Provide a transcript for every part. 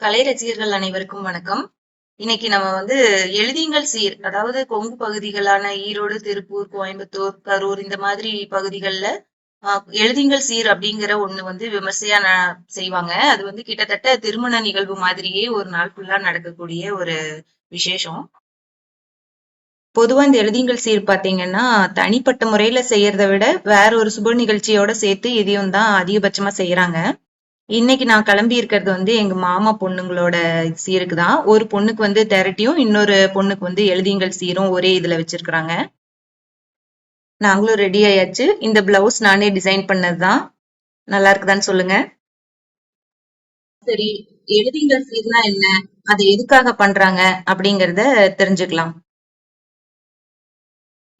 கலை ரசிகர்கள் அனைவருக்கும் வணக்கம். இன்னைக்கு நம்ம வந்து எழுதிங்கள் சீர் அதாவது கொங்கு பகுதிகளான ஈரோடு, திருப்பூர், கோயம்புத்தூர், கரூர் இந்த மாதிரி பகுதிகளில் எழுதிங்கள் சீர் அப்படிங்கிற ஒண்ணு வந்து விமர்சையா ந செய்வாங்க. அது வந்து கிட்டத்தட்ட திருமண நிகழ்வு மாதிரியே ஒரு நாள் ஃபுல்லா நடக்கக்கூடிய ஒரு விசேஷம். பொதுவா இந்த எழுதிங்கள் சீர் பாத்தீங்கன்னா தனிப்பட்ட முறையில செய்யறதை விட வேற ஒரு சுப நிகழ்ச்சியோட சேர்த்து இதையும் தான் அதிகபட்சமா செய்யறாங்க. இன்னைக்கு நான் கிளம்பி இருக்கிறது வந்து எங்க மாமா பொண்ணுங்களோட சீருக்கு தான். ஒரு பொண்ணுக்கு வந்து தெரட்டியும், இன்னொரு பொண்ணுக்கு வந்து எழுதிங்கள் சீரும் ஒரே இதுல வச்சிருக்கிறாங்க. நாங்களும் ரெடி ஆயாச்சு. இந்த பிளவுஸ் நானே டிசைன் பண்ணதுதான். நல்லா இருக்குதான்னு சொல்லுங்க. சரி, எழுதிங்கள் சீர்னா என்ன? அதை எதுக்காக பண்றாங்க? அப்படிங்கறத தெரிஞ்சுக்கலாம்.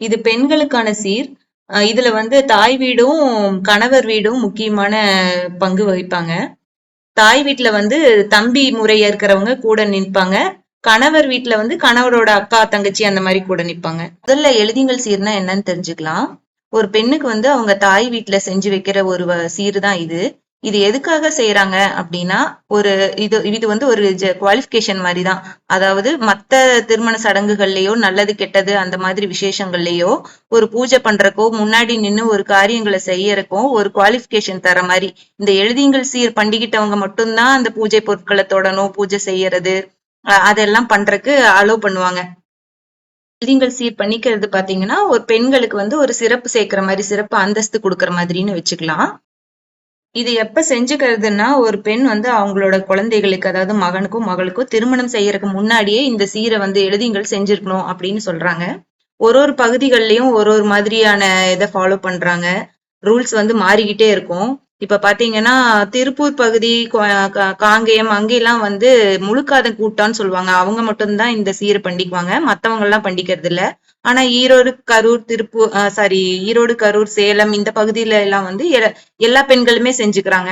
இது பெண்களுக்கான சீர். இதுல வந்து தாய் வீடும், கணவர் வீடும் முக்கியமான பங்கு வகிப்பாங்க. தாய் வீட்டுல வந்து தம்பி முறை ஏற்கிறவங்க கூட நிற்பாங்க. கணவர் வீட்டுல வந்து கணவரோட அக்கா, தங்கச்சி அந்த மாதிரி கூட நிற்பாங்க முதல்ல எழுதிங்கள் சீர்னா என்னன்னு தெரிஞ்சுக்கலாம். ஒரு பெண்ணுக்கு வந்து அவங்க தாய் வீட்டுல செஞ்சு வைக்கிற ஒரு வ சீர் தான் இது. இது எதுக்காக செய்யறாங்க அப்படின்னா, ஒரு இது இது வந்து ஒரு ஜ குவாலிஃபிகேஷன் மாதிரி தான். அதாவது மத்த திருமண சடங்குகள்லயோ, நல்லது கெட்டது அந்த மாதிரி விசேஷங்கள்லயோ, ஒரு பூஜை பண்றக்கோ, முன்னாடி நின்று ஒரு காரியங்களை செய்யறக்கோ ஒரு குவாலிஃபிகேஷன் தர மாதிரி இந்த எழுதிங்கள் சீர் பண்ணிக்கிட்டவங்க மட்டும்தான் அந்த பூஜை பொருட்களை தொடணும், பூஜை செய்யறது, அதெல்லாம் பண்றக்கு அலோ பண்ணுவாங்க. எழுதிங்கள் சீர் பண்ணிக்கிறது பாத்தீங்கன்னா ஒரு பெண்களுக்கு வந்து ஒரு சிறப்பு சேர்க்கிற மாதிரி சிறப்பு அந்தஸ்து கொடுக்கற மாதிரின்னு வச்சுக்கலாம். இது எப்ப செஞ்சுக்கிறதுன்னா, ஒரு பெண் வந்து அவங்களோட குழந்தைகளுக்கு, அதாவது மகனுக்கும் மகளுக்கும் திருமணம் செய்யறதுக்கு முன்னாடியே இந்த சீரை வந்து எழுதிங்கள் செஞ்சிருக்கணும் அப்படின்னு சொல்றாங்க. ஒரு ஒரு பகுதிகள்லயும் ஒரு ஒரு மாதிரியான இதை ஃபாலோ பண்றாங்க. ரூல்ஸ் வந்து மாறிக்கிட்டே இருக்கும். இப்ப பார்த்தீங்கன்னா, திருப்பூர் பகுதி, காங்கேயம் அங்கெல்லாம் வந்து முழுக்காத கூட்டான்னு சொல்லுவாங்க. அவங்க மட்டும்தான் இந்த சீரை பண்ணிக்குவாங்க. மத்தவங்கலாம் பண்ணிக்கிறது இல்ல. ஆனா ஈரோடு, கரூர், திருப்பூர் சாரி ஈரோடு, கரூர், சேலம் இந்த பகுதியில எல்லாம் வந்து எல்லா பெண்களுமே செஞ்சுக்கிறாங்க.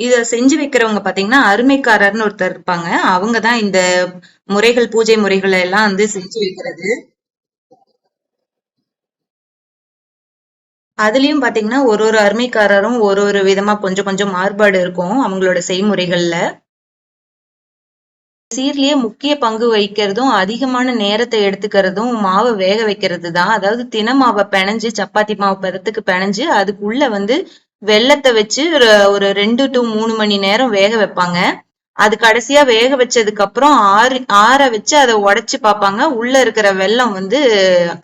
இத செஞ்சு வைக்கிறவங்க பார்த்தீங்கன்னா, அருமைக்காரர்னு ஒருத்தர் இருப்பாங்க. அவங்க தான் இந்த முறைகள், பூஜை முறைகளை எல்லாம் வந்து செஞ்சு வைக்கிறது. அதுலயும் பார்த்தீங்கன்னா, ஒரு ஒரு அருமைக்காரரும் ஒரு ஒரு விதமா கொஞ்சம் கொஞ்சம் மாறுபாடு இருக்கும். அவங்களோட செய்முறைகள்ல. சீர்லயே முக்கிய பங்கு வகிக்கிறதும், அதிகமான நேரத்தை எடுத்துக்கிறதும் மாவை வேக வைக்கிறது தான். அதாவது தின மாவை பெனஞ்சு, சப்பாத்தி மாவு பதத்துக்கு பெனஞ்சு, அதுக்குள்ள வந்து வெள்ளத்தை வச்சு ஒரு ரெண்டு டு மூணு மணி நேரம் வேக வைப்பாங்க. அது கடைசியா வேக வச்சதுக்கு அப்புறம் ஆறி ஆற வச்சு அதை உடைச்சு பார்ப்பாங்க. உள்ள இருக்கிற வெல்லம் வந்து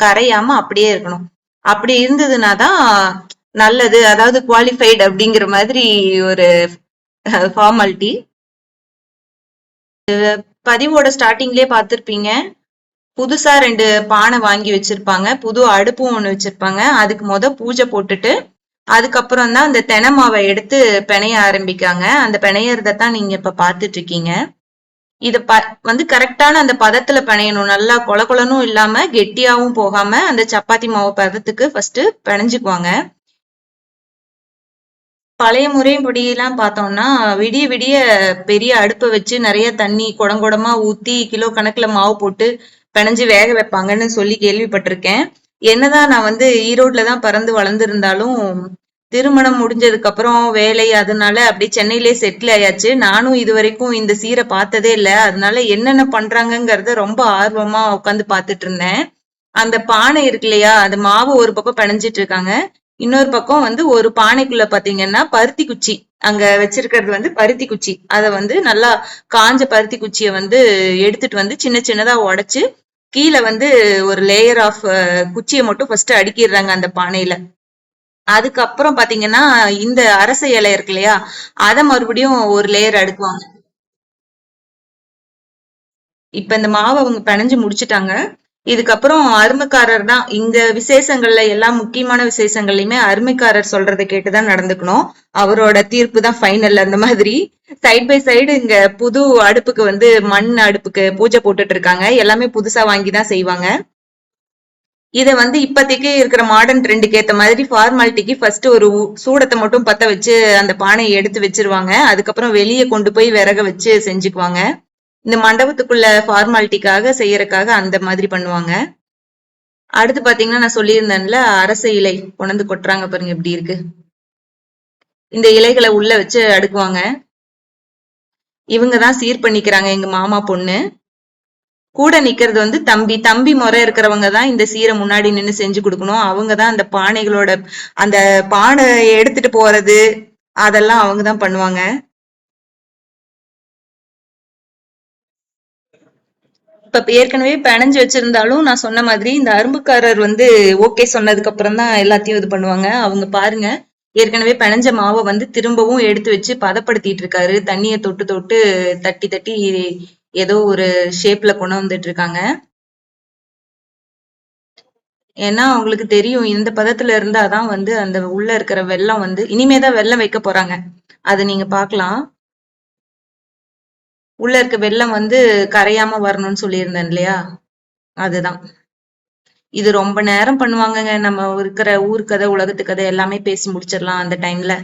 கரையாம அப்படியே இருக்கணும். அப்படி இருந்ததுன்னா தான் நல்லது. அதாவது குவாலிஃபைட் அப்படிங்கிற மாதிரி ஒரு ஃபார்மாலிட்டி. பதிவோட ஸ்டார்ட்டிங்லயே பார்த்திருப்பீங்க. புதுசா ரெண்டு பானை வாங்கி வச்சிருப்பாங்க. புது அடுப்பும் ஒன்று வச்சிருப்பாங்க. அதுக்கு மொத பூஜை போட்டுட்டு, அதுக்கப்புறம் தான் அந்த தெனை மாவை எடுத்து பிணைய ஆரம்பிக்காங்க. அந்த பெனையறத தான் நீங்க இப்ப பார்த்துட்டு இருக்கீங்க. இது ப வந்து கரெக்டான அந்த பதத்துல பிணையணும் நல்லா கொழ கொலனும் இல்லாம, கெட்டியாவும் போகாம, அந்த சப்பாத்தி மாவு பதத்துக்கு ஃபர்ஸ்ட் பிணைஞ்சுக்குவாங்க பழைய முறைப்படியெல்லாம் பார்த்தோம்னா, விடிய விடிய பெரிய அடுப்பை வச்சு நிறைய தண்ணி குடம் குடமா ஊத்தி, கிலோ கணக்குல மாவு போட்டு பிணைஞ்சு வேக வைப்பாங்கன்னு சொல்லி கேள்விப்பட்டிருக்கேன். என்னதான் நான் வந்து ஈரோட்ல தான் பிறந்து வளர்ந்துருந்தாலும் திருமணம் முடிஞ்சதுக்கு அப்புறம் வேலை அதனால அப்படியே சென்னையிலே செட்டில் ஆயாச்சு. நானும் இது வரைக்கும் இந்த சீரை பார்த்ததே இல்லை அதனால என்னென்ன பண்றாங்கங்கிறத ரொம்ப ஆர்வமா உட்காந்து பார்த்துட்டு இருந்தேன். அந்த பானை இருக்கு இல்லையா? அது மாவு ஒரு பக்கம் பிணைஞ்சிட்டு இருக்காங்க. இன்னொரு பக்கம் வந்து ஒரு பானைக்குள்ள பார்த்தீங்கன்னா, பருத்தி குச்சி. அங்க வச்சிருக்கிறது வந்து பருத்தி குச்சி. அதை வந்து நல்லா காஞ்ச பருத்தி குச்சியை வந்து எடுத்துட்டு வந்து சின்ன சின்னதா உடைச்சு, கீழே வந்து ஒரு லேயர் ஆஃப் குச்சியை மட்டும் ஃபர்ஸ்ட் அடுக்கிடுறாங்க அந்த பானையில. அதுக்கப்புறம் பாத்தீங்கன்னா இந்த அரச இலை இருக்கு இல்லையா? அதை மறுபடியும் ஒரு லேயர் அடுக்குவாங்க. இப்ப இந்த மாவை அவங்க பிணைஞ்சு முடிச்சுட்டாங்க. இதுக்கப்புறம் அருமைக்காரர் தான் இந்த விசேஷங்கள்ல எல்லா முக்கியமான விசேஷங்கள்லயுமே அருமைக்காரர் சொல்றதை கேட்டு தான் நடந்துக்கணும். அவரோட தீர்ப்பு தான் ஃபைனல் அந்த மாதிரி. சைட் பை சைடு இங்க புது அடுப்புக்கு வந்து மண் அடுப்புக்கு பூஜை போட்டுட்டு இருக்காங்க. எல்லாமே புதுசா வாங்கி தான் செய்வாங்க. இதை வந்து இப்பதைக்கு இருக்கிற மாடர்ன் ட்ரெண்டுக்கு ஏத்த மாதிரி ஃபார்மாலிட்டிக்கு ஃபர்ஸ்ட் ஒரு உ மட்டும் பத்த வச்சு அந்த பானையை எடுத்து வச்சிருவாங்க அதுக்கப்புறம் வெளியே கொண்டு போய் விறக வச்சு செஞ்சுக்குவாங்க. இந்த மண்டபத்துக்குள்ள ஃபார்மாலிட்டிக்காக செய்யறக்காக அந்த மாதிரி பண்ணுவாங்க. அடுத்து பாத்தீங்கன்னா நான் சொல்லியிருந்தேன்ல அரச இலை கொண்டு கொட்டுறாங்க பாருங்க எப்படி இருக்கு. இந்த இலைகளை உள்ள வச்சு அடுக்குவாங்க. இவங்க தான் சீர் பண்ணிக்கிறாங்க எங்க மாமா பொண்ணு. கூட நிக்கிறது வந்து தம்பி. தம்பி முறை இருக்கிறவங்க தான் இந்த சீரை முன்னாடி நின்று செஞ்சு கொடுக்கணும். அவங்க தான் அந்த பானைகளோட அந்த பானை எடுத்துட்டு போறது அதெல்லாம் அவங்க தான் பண்ணுவாங்க. இப்ப ஏற்கனவே பிணைஞ்சு வச்சிருந்தாலும் நான் சொன்ன மாதிரி இந்த அரும்புக்காரர் வந்து ஓகே சொன்னதுக்கு அப்புறம் தான் எல்லாத்தையும் இது பண்ணுவாங்க. அவங்க பாருங்க. ஏற்கனவே பிணைஞ்ச மாவை வந்து திரும்பவும் எடுத்து வச்சு பதப்படுத்திட்டு இருக்காரு. தண்ணியை தொட்டு தொட்டு தட்டி தட்டி ஏதோ ஒரு ஷேப்ல கொண்டு வந்துட்டு இருக்காங்க. ஏன்னா அவங்களுக்கு தெரியும் இந்த பதத்துல இருந்தாதான் வந்து அந்த உள்ள இருக்கிற வெள்ளம் வந்து இனிமேதான் வெள்ளம் வைக்க போறாங்க. அதை நீங்க பாக்கலாம் உள்ள இருக்க வெள்ளம் வந்து கரையாம வரணும்னு சொல்லியிருந்தேன் இல்லையா? அதுதான். இது ரொம்ப நேரம் பண்ணுவாங்கங்க. நம்ம இருக்கிற ஊர் கதை உலகத்து கதை எல்லாமே பேசி முடிச்சிடலாம் அந்த டைம்ல.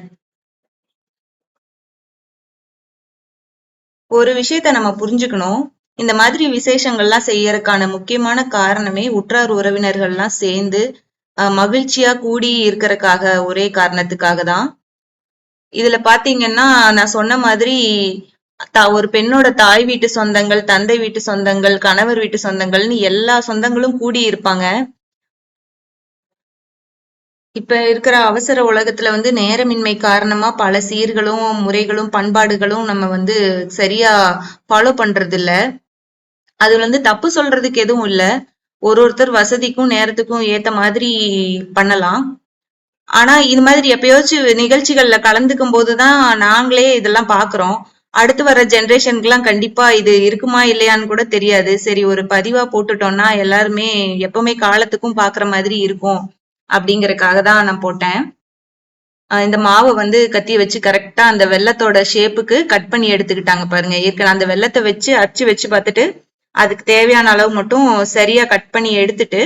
ஒரு விஷயத்த நம்ம புரிஞ்சுக்கணும். இந்த மாதிரி விசேஷங்கள்லாம் செய்யறதுக்கான முக்கியமான காரணமே உற்றார் உறவினர்கள்லாம் சேர்ந்து மகிழ்ச்சியா கூடி இருக்கிறதுக்காக ஒரே காரணத்துக்காக தான். இதுல பாத்தீங்கன்னா நான் சொன்ன மாதிரி ஒரு பெண்ணோட தாய் வீட்டு சொந்தங்கள் தந்தை வீட்டு சொந்தங்கள் கணவர் வீட்டு சொந்தங்கள்னு எல்லா சொந்தங்களும் கூடி இருப்பாங்க இப்ப இருக்கிற அவசர உலகத்துல வந்து நேரமின்மை காரணமா பல சீர்களும் முறைகளும் பண்பாடுகளும் நம்ம வந்து சரியா ஃபாலோ பண்றது இல்ல அது வந்து தப்பு சொல்றதுக்கு எதுவும் இல்ல. ஒரு ஒருத்தர் வசதிக்கும் நேரத்துக்கும் ஏத்த மாதிரி பண்ணலாம். ஆனா இது மாதிரி எப்பயாச்சும் நிகழ்ச்சிகள்ல கலந்துக்கும் போதுதான் நாங்களே இதெல்லாம் பாக்குறோம். அடுத்து வர ஜென்ரேஷனுக்கு எல்லாம் கண்டிப்பா இது இருக்குமா இல்லையான்னு கூட தெரியாது. சரி ஒரு பதிவா போட்டுட்டோம்னா எல்லாருமே எப்பவுமே காலத்துக்கும் பாக்குற மாதிரி இருக்கும் அப்படிங்கறக்காக தான் நான் போட்டேன். இந்த மாவை வந்து கத்தி வச்சு கரெக்டா அந்த வெள்ளத்தோட ஷேப்புக்கு கட் பண்ணி எடுத்துக்கிட்டாங்க பாருங்க. ஏற்கனவே அந்த வெள்ளத்தை வச்சு அச்சு வச்சு பார்த்துட்டு அதுக்கு தேவையான அளவு மட்டும் சரியா கட் பண்ணி எடுத்துட்டு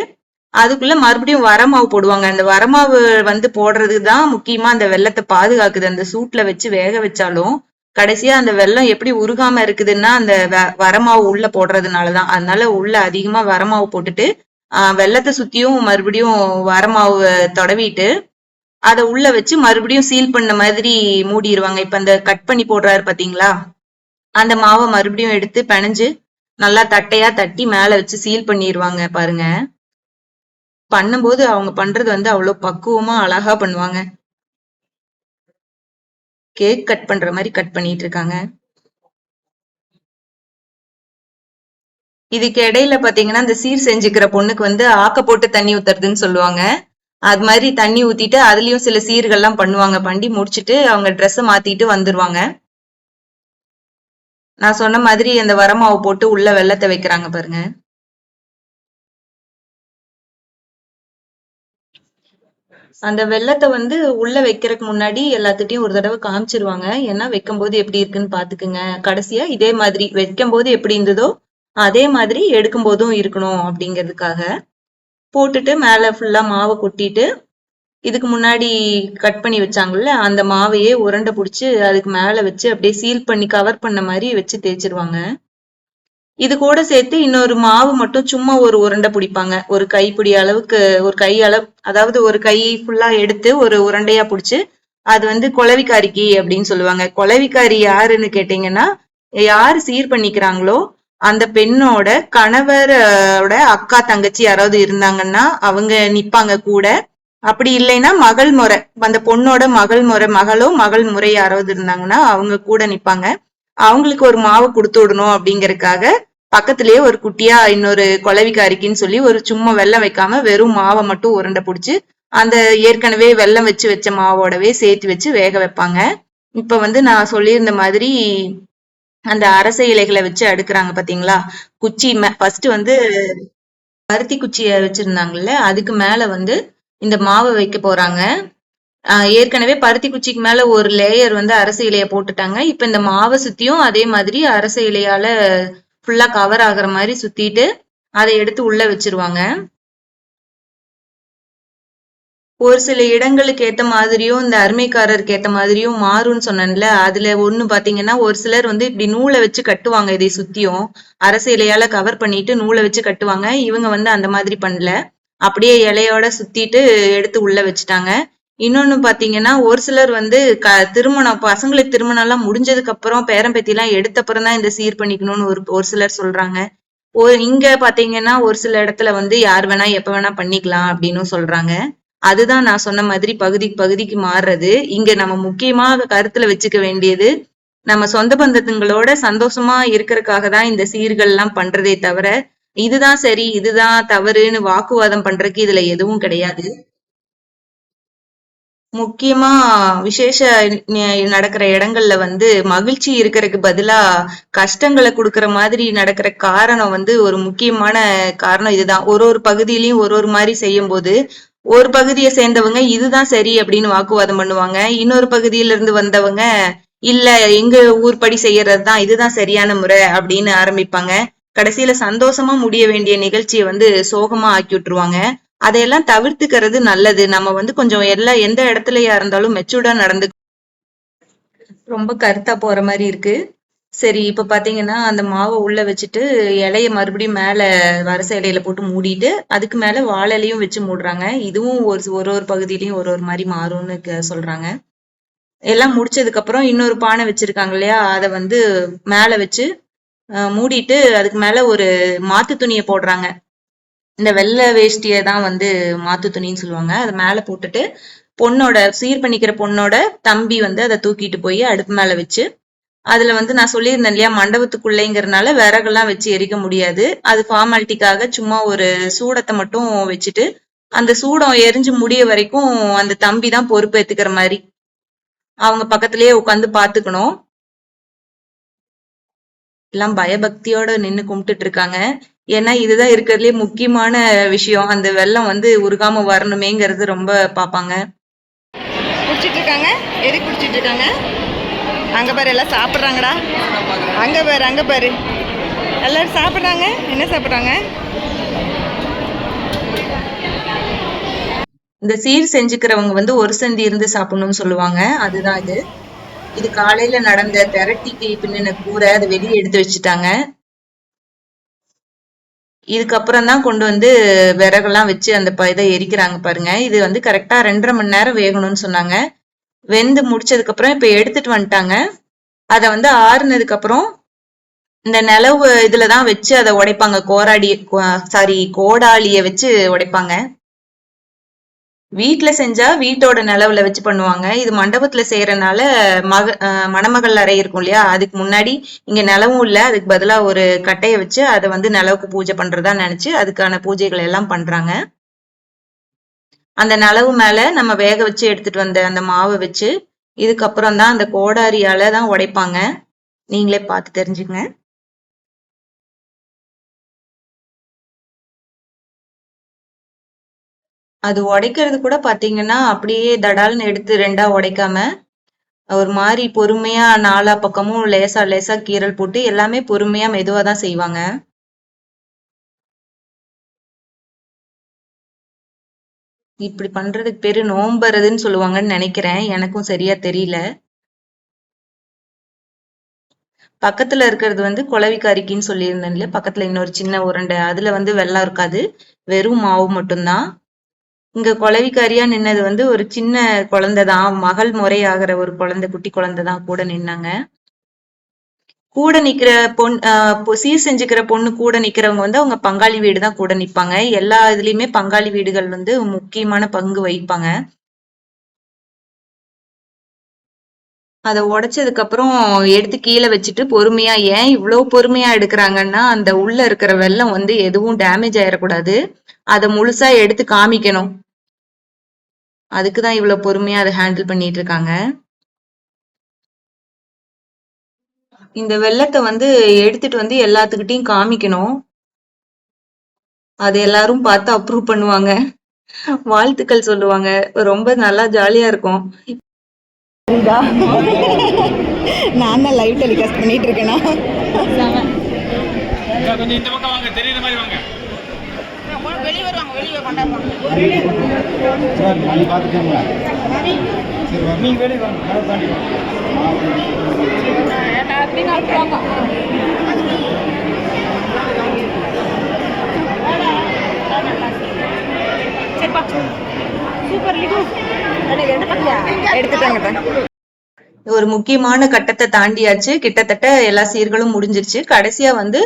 அதுக்குள்ள மறுபடியும் வரமாவு போடுவாங்க. அந்த வரமாவு வந்து போடுறது தான் முக்கியமா அந்த வெள்ளத்தை பாதுகாக்குது. அந்த சூட்ல வச்சு வேக வச்சாலும் கடைசியா அந்த வெள்ளம் எப்படி உருகாம இருக்குதுன்னா அந்த வரமாவு உள்ள போடுறதுனாலதான். அதனால உள்ள அதிகமா வரமாவு போட்டுட்டு ஆஹ் வெள்ளத்தை சுத்தியும் மறுபடியும் வரமாவு தொடவிட்டு அதை உள்ள வச்சு மறுபடியும் சீல் பண்ண மாதிரி மூடிடுவாங்க இப்ப அந்த கட் பண்ணி போடுறாரு பாத்தீங்களா? அந்த மாவை மறுபடியும் எடுத்து பிணைஞ்சு நல்லா தட்டையா தட்டி மேல வச்சு சீல் பண்ணிடுவாங்க பாருங்க. பண்ணும்போது அவங்க பண்றது வந்து அவ்வளவு பக்குவமா அழகா பண்ணுவாங்க. கேக் கட் பண்ற மாதிரி கட் பண்ணிட்டு இருக்காங்க இதுக்கு இடையில பாத்தீங்கன்னா இந்த சீர் செஞ்சுக்கிற பொண்ணுக்கு வந்து ஆக்க போட்டு தண்ணி ஊத்துறதுன்னு சொல்லுவாங்க. அது மாதிரி தண்ணி ஊத்திட்டு அதுலயும் சில சீர்கள்லாம் பண்ணுவாங்க. பண்ணி முடிச்சுட்டு அவங்க ட்ரெஸ் மாத்திட்டு வந்துருவாங்க. நான் சொன்ன மாதிரி அந்த வரமாவை போட்டு உள்ள வெள்ளத்தை வைக்கிறாங்க பாருங்க. அந்த வெள்ளத்தை வந்து உள்ள வைக்கிறதுக்கு முன்னாடி எல்லாத்துட்டையும் ஒரு தடவை காமிச்சிருவாங்க. ஏன்னா வைக்கும் போது எப்படி இருக்குன்னு பாத்துக்குங்க. கடைசியா இதே மாதிரி வைக்கும் போது எப்படி இருந்ததோ அதே மாதிரி எடுக்கும் போதும் இருக்கணும் அப்படிங்கிறதுக்காக போட்டுட்டு மேல ஃபுல்லா மாவை கொட்டிட்டு இதுக்கு முன்னாடி கட் பண்ணி வச்சாங்கல்ல அந்த மாவையே உருண்டை பிடிச்சி அதுக்கு மேல வச்சு அப்படியே சீல் பண்ணி கவர் பண்ண மாதிரி வச்சு தேய்ச்சிருவாங்க. இது கூட சேர்த்து இன்னொரு மாவு மட்டும் சும்மா ஒரு உருண்டை பிடிப்பாங்க. ஒரு கைப்பிடி அளவுக்கு ஒரு கை அளவு அதாவது ஒரு கை ஃபுல்லா எடுத்து ஒரு உருண்டையா பிடிச்சு அது வந்து கொலவிக்காரிக்கு அப்படின்னு சொல்லுவாங்க. கொலவிக்காரி யாருன்னு கேட்டீங்கன்னா யாரு சீர் பண்ணிக்கிறாங்களோ அந்த பெண்ணோட கணவரோட அக்கா தங்கச்சி யாராவது இருந்தாங்கன்னா அவங்க நிப்பாங்க கூட. அப்படி இல்லைன்னா மகள் முறை. அந்த பொண்ணோட மகள் முறை மகளோ மகள் முறை யாராவது இருந்தாங்கன்னா அவங்க கூட நிப்பாங்க. அவங்களுக்கு ஒரு மாவு கொடுத்து விடணும் அப்படிங்கறக்காக பக்கத்திலேயே ஒரு குட்டியா இன்னொரு கொலவிக்காரிக்குன்னு சொல்லி ஒரு சும்மா வெள்ளம் வைக்காம வெறும் மாவை மட்டும் உருண்டை பிடிச்சி அந்த ஏற்கனவே வெள்ளம் வச்சு வச்ச மாவோடவே சேர்த்து வச்சு வேக வைப்பாங்க. இப்ப வந்து நான் சொல்லியிருந்த மாதிரி அந்த அரச இலைகளை வச்சு அடுக்குறாங்க பாத்தீங்களா? குச்சி ஃபர்ஸ்ட் வந்து பருத்தி குச்சிய வச்சிருந்தாங்கல்ல அதுக்கு மேல வந்து இந்த மாவை வைக்க போறாங்க. ஏற்கனவே பருத்தி குச்சிக்கு மேல ஒரு லேயர் வந்து அரசு இலைய போட்டுட்டாங்க. இப்ப இந்த மாவை சுத்தியும் அதே மாதிரி அரச இலையால ஃபுல்லா கவர் ஆகுற மாதிரி சுத்திட்டு அதை எடுத்து உள்ள வச்சிருவாங்க. ஒரு சில இடங்களுக்கு ஏத்த மாதிரியும் இந்த அருமைக்காரருக்கு ஏத்த மாதிரியும் மாறும்னு சொன்னேன்ல அதுல ஒண்ணு பாத்தீங்கன்னா ஒரு சிலர் வந்து இப்படி நூலை வச்சு கட்டுவாங்க இதை சுத்தியும். அரசு இலையால கவர் பண்ணிட்டு நூலை வச்சு கட்டுவாங்க. இவங்க வந்து அந்த மாதிரி பண்ணல. அப்படியே இலையோட சுத்திட்டு எடுத்து உள்ள வச்சுட்டாங்க. இன்னொன்னு பாத்தீங்கன்னா ஒரு சிலர் வந்து க திருமணம் பசங்களுக்கு திருமணம் எல்லாம் முடிஞ்சதுக்கு அப்புறம் பேரம்பேத்தி எல்லாம் எடுத்த அப்புறம் தான் இந்த சீர் பண்ணிக்கணும்னு ஒரு ஒரு சிலர் சொல்றாங்க. ஒரு இங்க பாத்தீங்கன்னா ஒரு சில இடத்துல வந்து யார் வேணா எப்ப வேணா பண்ணிக்கலாம் அப்படின்னு சொல்றாங்க. அதுதான் நான் சொன்ன மாதிரி பகுதி பகுதிக்கு மாறுறது. இங்க நம்ம முக்கியமா கருத்துல வச்சுக்க வேண்டியது நம்ம சொந்த பந்தத்துங்களோட சந்தோஷமா இருக்கிறதுக்காக தான் இந்த சீர்கள் எல்லாம் பண்றதே தவிர இதுதான் சரி இதுதான் தவறுன்னு வாக்குவாதம் பண்றதுக்கு இதுல எதுவும் கிடையாது. முக்கியமா விசேஷ நடக்கிற இடங்கள்ல வந்து மகிழ்ச்சி இருக்கிறதுக்கு பதிலா கஷ்டங்களை கொடுக்கற மாதிரி நடக்கிற காரணம் வந்து ஒரு முக்கியமான காரணம் இதுதான். ஒரு ஒரு பகுதியிலயும் ஒரு ஒரு மாதிரி செய்யும் போது ஒரு பகுதியை சேர்ந்தவங்க இதுதான் சரி அப்படின்னு வாக்குவாதம் பண்ணுவாங்க. இன்னொரு பகுதியில இருந்து வந்தவங்க இல்ல எங்க ஊர்படி செய்யறதுதான் இதுதான் சரியான முறை அப்படின்னு ஆரம்பிப்பாங்க. கடைசியில சந்தோஷமா முடிய வேண்டிய நிகழ்ச்சியை வந்து சோகமா ஆக்கி விட்டுருவாங்க. அதையெல்லாம் தவிர்த்துக்கிறது நல்லது. நம்ம வந்து கொஞ்சம் எல்லா எந்த இடத்துலயா இருந்தாலும் மெச்சூர்டா நடந்து ரொம்ப கருத்தா போற மாதிரி இருக்கு. சரி இப்ப பாத்தீங்கன்னா அந்த மாவை உள்ள வச்சுட்டு இலைய மறுபடியும் மேல வரிசை இலையில போட்டு மூடிட்டு அதுக்கு மேல வாழலையும் வச்சு மூடுறாங்க. இதுவும் ஒரு ஒரு ஒரு பகுதியிலயும் ஒரு ஒரு மாதிரி மாறும்னு க- சொல்றாங்க. எல்லாம் முடிச்சதுக்கு அப்புறம் இன்னொரு பானை வச்சிருக்காங்க இல்லையா? அதை வந்து மேல வச்சு மூடிட்டு அதுக்கு மேல ஒரு மாத்து துணியை போடுறாங்க. இந்த வெள்ளை வேஷ்டியை தான் வந்து மாத்து துணின்னு சொல்லுவாங்க. அதை மேலே போட்டுட்டு பொண்ணோட சீர் பண்ணிக்கிற பொண்ணோட தம்பி வந்து அதை தூக்கிட்டு போய் அடுப்பு மேலே வச்சு அதுல வந்து நான் சொல்லியிருந்தேன் இல்லையா மண்டபத்துக்குள்ளேங்கிறதுனால விறகெல்லாம் வச்சு எரிக்க முடியாது. அது ஃபார்மாலிட்டிக்காக சும்மா ஒரு சூடத்தை மட்டும் வச்சுட்டு அந்த சூடம் எரிஞ்சு முடிய வரைக்கும் அந்த தம்பி தான் பொறுப்பு ஏத்துக்கிற மாதிரி. அவங்க பக்கத்திலேயே உட்காந்து பாத்துக்கணும் எல்லாம் பயபக்தியோட நின்று கும்பிட்டுட்டு இருக்காங்க. ஏன்னா இதுதான் இருக்கிறதுலே முக்கியமான விஷயம். அந்த வெள்ளம் வந்து உருகாம வரணுமேங்கிறது ரொம்ப பாப்பாங்க குடிச்சிட்டு இருக்காங்க எது குடிச்சிட்டு இருக்காங்க அங்க பாரு எல்லாம் சாப்பிட்றாங்கடா. அங்க பாரு அங்க பாரு. எல்லாரும் சாப்பிட்றாங்க. என்ன சாப்பிட்றாங்க? இந்த சீர் செஞ்சுக்கிறவங்க வந்து ஒரு சந்தி இருந்து சாப்பிடணும்னு சொல்லுவாங்க. அதுதான் இது. இது காலையில நடந்த திரட்டிக்கு பின்னின கூரை அதை வெளியே எடுத்து வச்சுட்டாங்க. இதுக்கப்புறம் தான் கொண்டு வந்து விறகெல்லாம் வச்சு அந்த ப- இதை எரிக்கிறாங்க பாருங்க. இது வந்து கரெக்டாக ரெண்டரை மணி நேரம் வேகணும்னு சொன்னாங்க. வெந்து முடிச்சதுக்கப்புறம் இப்போ எடுத்துட்டு வந்துட்டாங்க. அதை வந்து ஆறுனதுக்கப்புறம் இந்த நிலவு இதில் தான் வச்சு அதை உடைப்பாங்க. கோராடி சாரி கோடாலியை வச்சு உடைப்பாங்க. வீட்டுல செஞ்சா வீட்டோட நிலவுல வச்சு பண்ணுவாங்க. இது மண்டபத்துல செய்யறனால மக மணமகள் அறை இருக்கும் இல்லையா? அதுக்கு முன்னாடி இங்க நிலவும் இல்ல. அதுக்கு பதிலா ஒரு கட்டைய வச்சு அதை வந்து நிலவுக்கு பூஜை பண்றதா நினைச்சு அதுக்கான பூஜைகள் எல்லாம் பண்றாங்க. அந்த நிலவு மேல நம்ம வேக வச்சு எடுத்துட்டு வந்த அந்த மாவை வச்சு இதுக்கப்புறம் தான் அந்த கோடாரியால தான் உடைப்பாங்க. நீங்களே பார்த்து தெரிஞ்சுங்க அது உடைக்கிறது கூட பார்த்தீங்கன்னா அப்படியே தடால்னு எடுத்து ரெண்டா உடைக்காம ஒரு மாதிரி பொறுமையா நாலா பக்கமும் லேசா லேசா கீறல் போட்டு எல்லாமே பொறுமையா மெதுவா தான் செய்வாங்க. இப்படி பண்றதுக்கு பேரு நோம்புறதுன்னு சொல்லுவாங்கன்னு நினைக்கிறேன். எனக்கும் சரியா தெரியல. பக்கத்துல இருக்கிறது வந்து குளவிக்காரிக்கின்னு சொல்லியிருந்தேன் இல்லையா? பக்கத்துல இன்னொரு சின்ன உருண்டை. அதுல வந்து வெள்ளம் இருக்காது. வெறும் மாவு மட்டும்தான். இங்க குளவிக்காரியா நின்னது வந்து ஒரு சின்ன குழந்தை தான் மகள் முறையாகிற ஒரு குழந்தை குட்டி குழந்தை தான் கூட நின்னாங்க. கூட நிக்கிற பொண் சீர் செஞ்சுக்கிற பொண்ணு கூட நிக்கிறவங்க வந்து அவங்க பங்காளி வீடு தான் கூட நிப்பாங்க. எல்லா இதுலயுமே பங்காளி வீடுகள் வந்து முக்கியமான பங்கு வகிப்பாங்க. அதை உடைச்சதுக்கு அப்புறம் எடுத்து கீழே வச்சுட்டு பொறுமையா ஏன் இவ்வளவு பொறுமையா எடுக்கிறாங்கன்னா அந்த உள்ள இருக்கிற வெள்ளம் வந்து எதுவும் டேமேஜ் ஆயிடக்கூடாது. அதை முழுசா எடுத்து காமிக்கணும். அதுக்குதான் இவ்வளவு பொறுமையா அதை ஹேண்டில் பண்ணிட்டு இருக்காங்க. இந்த வெள்ளத்தை வந்து எடுத்துட்டு வந்து எல்லாத்துக்கிட்டையும் காமிக்கணும். அது எல்லாரும் பார்த்து அப்ரூவ் பண்ணுவாங்க. வாழ்த்துக்கள் சொல்லுவாங்க. ரொம்ப நல்லா ஜாலியா இருக்கும். நான் தான் லைவ் டெலிகாஸ்ட் பண்ணிட்டு இருக்கேனா? கொஞ்சம் இந்த பக்கம் வாங்க. தெரியுற மாதிரி வாங்க. வெளியே வருவாங்க. வெளியே கொண்டாடுவாங்க சார் நீங்கள் பார்த்துக்கோங்க சரி வாங்க நீங்கள் வெளியே வாங்க கதவை தாண்டி வாங்க சூப்பர் லிகு எனக்கு ஒரு முக்கியமான கட்டத்தை தாண்டியாச்சு. கிட்டத்தட்ட எல்லா சீர்களும் முடிஞ்சிருச்சு. கடைசியா வந்து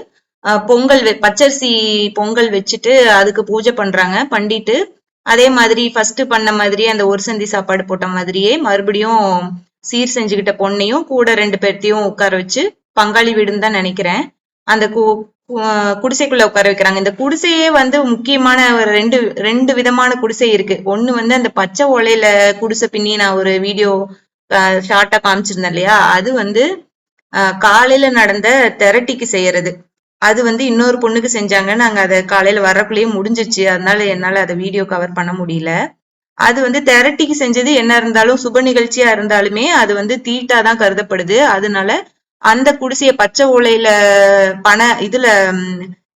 பொங்கல் பச்சரிசி பொங்கல் வச்சுட்டு அதுக்கு பூஜை பண்றாங்க. பண்ணிட்டு அதே மாதிரி ஃபர்ஸ்ட் பண்ண மாதிரி அந்த ஒரு சந்தி சாப்பாடு போட்ட மாதிரியே மறுபடியும் சீர் செஞ்சுக்கிட்ட பொண்ணையும் கூட ரெண்டு பேர்த்தையும் உட்கார வச்சு பங்காளி வீடுன்னு தான் நினைக்கிறேன். அந்த கு குடிசைக்குள்ள உட்கார வைக்கிறாங்க. இந்த குடிசையே வந்து முக்கியமான ஒரு ரெண்டு ரெண்டு விதமான குடிசை இருக்கு. ஒண்ணு வந்து அந்த பச்சை ஓலையில குடிசை பின்னி நான் ஒரு வீடியோ ஷார்ட்டா காமிச்சிருந்தேன் இல்லையா? அது வந்து காலையில நடந்த தெரட்டிக்கு செய்யறது. அது வந்து இன்னொரு பொண்ணுக்கு செஞ்சாங்க. நாங்க அதை காலையில வரக்குள்ளேயே முடிஞ்சிச்சு அதனால என்னால அதை வீடியோ கவர் பண்ண முடியல. அது வந்து தெரட்டிக்கு செஞ்சது என்ன இருந்தாலும் சுப நிகழ்ச்சியா இருந்தாலுமே அது வந்து தீட்டா தான் கருதப்படுது. அதனால அந்த குடிசையை பச்சை ஓலையில பனை இதுல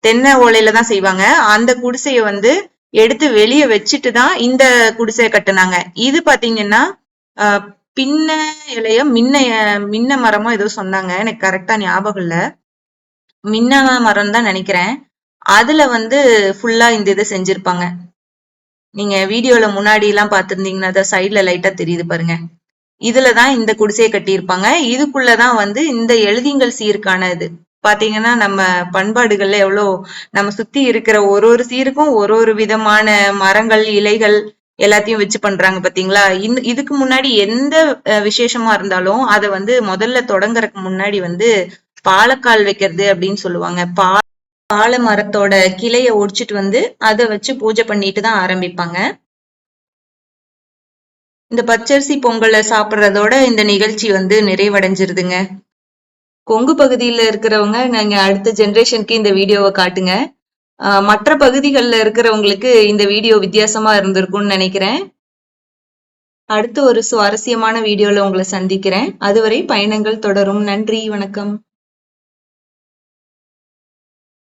தென்னை ஓலையில தான் செய்வாங்க. அந்த குடிசைய வந்து எடுத்து வெளியே வச்சுட்டு தான் இந்த குடிசையை கட்டினாங்க. இது பாத்தீங்கன்னா பின்ன இலைய மின்ன மின்ன மரமோ ஏதோ சொன்னாங்க. எனக்கு கரெக்டா ஞாபகம் இல்லை. மின்ன மரம் தான் நினைக்கிறேன். அதுல வந்து ஃபுல்லா இந்த இதை செஞ்சிருப்பாங்க. நீங்க வீடியோல முன்னாடி எல்லாம் பாத்திருந்தீங்கன்னா தான் சைட்ல லைட்டா தெரியுது பாருங்க. இதுலதான் இந்த குடிசையை கட்டியிருப்பாங்க. இதுக்குள்ளதான் வந்து இந்த எழுதிங்கள் சீருக்கான இது. பாத்தீங்கன்னா நம்ம பண்பாடுகள்ல எவ்வளோ நம்ம சுத்தி இருக்கிற ஒரு ஒரு சீருக்கும் ஒரு ஒரு விதமான மரங்கள் இலைகள் எல்லாத்தையும் வச்சு பண்றாங்க பாத்தீங்களா? இந்த இதுக்கு முன்னாடி எந்த விசேஷமா இருந்தாலும் அதை வந்து முதல்ல தொடங்குறதுக்கு முன்னாடி வந்து பாலக்கால் வைக்கிறது அப்படின்னு சொல்லுவாங்க. பா பாலை மரத்தோட கிளைய ஒடிச்சிட்டு வந்து அதை வச்சு பூஜை பண்ணிட்டு தான் ஆரம்பிப்பாங்க. இந்த பச்சரிசி பொங்கலை சாப்பிட்றதோட இந்த நிகழ்ச்சி வந்து நிறைவடைஞ்சிருதுங்க. கொங்கு பகுதியில் இருக்கிறவங்க நீங்க அடுத்த ஜென்ரேஷனுக்கு இந்த வீடியோவை காட்டுங்க. மற்ற பகுதிகளில் இருக்கிறவங்களுக்கு இந்த வீடியோ வித்தியாசமா இருந்திருக்கும்னு நினைக்கிறேன். அடுத்து ஒரு சுவாரஸ்யமான வீடியோல உங்களை சந்திக்கிறேன். அதுவரை பயணங்கள் தொடரும். நன்றி வணக்கம்.